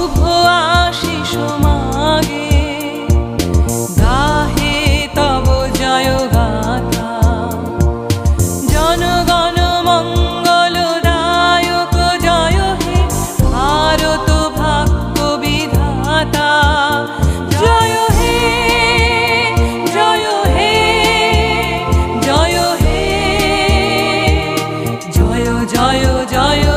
শুভ আশিস মাগে। দাহে তব জয় গাথা। জনগণ মঙ্গল দায়ক জয় হে ভারত ভাগ্য বিধাতা। জয় হে জয় হে জয় হে। জয় জয় জয়